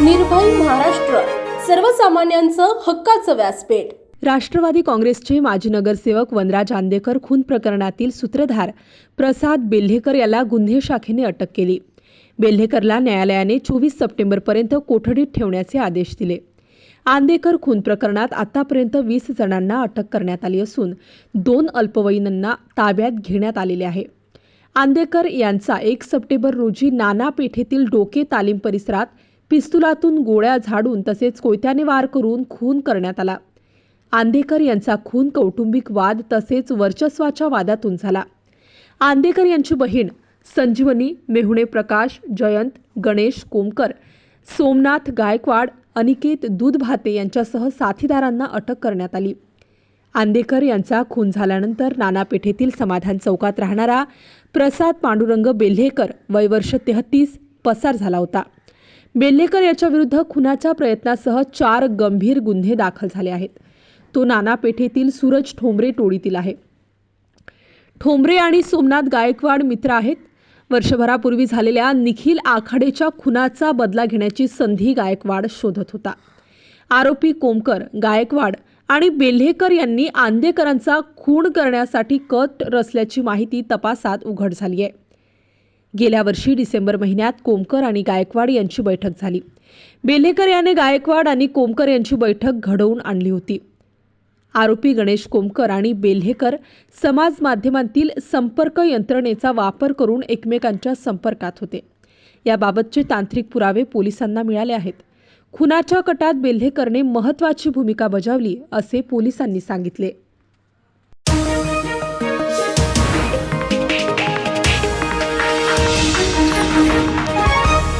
निर्भय महाराष्ट्र सर्वसामान्यांचं हक्काचं व्यासपीठ. राष्ट्रवादी काँग्रेसचे माजी नगरसेवक वनराज आंदेकर खून प्रकरणातील सूत्रधार प्रसाद बेल्हेकर याला गुन्हे शाखेने अटक केली. बेल्हेकरला न्यायालयाने चोवीस सप्टेंबरपर्यंत कोठडीत ठेवण्याचे आदेश दिले. आंदेकर खून प्रकरणात आतापर्यंत वीस जणांना अटक करण्यात आली असून दोन अल्पवयीनांना ताब्यात घेण्यात आलेले आहे. आंदेकर यांचा एक सप्टेंबर रोजी नाना पेठेतील डोके तालीम परिसरात पिस्तुलातून गोळ्या झाडून तसेच कोयत्याने वार करून खून करण्यात आला. आंदेकर यांचा खून कौटुंबिक वाद तसेच वर्चस्वाच्या वादातून झाला. आंदेकर यांची बहीण संजीवनी मेहुणे प्रकाश जयंत गणेश कोमकर सोमनाथ गायकवाड अनिकेत दूधभाते यांच्यासह साथीदारांना अटक करण्यात आली. आंदेकर यांचा खून झाल्यानंतर नानापेठेतील समाधान चौकात राहणारा प्रसाद पांडुरंग बेल्हेकर वय वर्ष तेहतीस पसार झाला होता. बेल्हेकर याच्या विरुद्ध खुनाच्या प्रयत्नासह चार गंभीर गुन्हे दाखल झाले आहेत. तो नाना पेठेतील सूरज ठोंबरे टोळीतील आहे. ठोंबरे आणि सोमनाथ गायकवाड मित्र आहेत. वर्षभरापूर्वी झालेल्या निखिल आखाडेच्या खुनाचा बदला घेण्याची संधी गायकवाड शोधत होता. आरोपी कोमकर गायकवाड आणि बेल्हेकर यांनी आंदेकरांचा खून करण्यासाठी कट रचल्याची माहिती तपासात उघड झाली आहे गेल्या वर्षी डिसेंबर महिन्यात कोमकर आणि गायकवाड यांची बैठक झाली. बेल्हेकर याने गायकवाड आणि कोमकर यांची बैठक घडवून आणली होती. आरोपी गणेश कोमकर आणि बेल्हेकर समाज माध्यमांतील संपर्क यंत्रणेचा वापर करून एकमेकांच्या संपर्कात होते. याबाबतचे तांत्रिक पुरावे पोलिसांना मिळाले आहेत. खुनाच्या कटात बेल्हेकरने महत्त्वाची भूमिका बजावली असे पोलिसांनी सांगितले.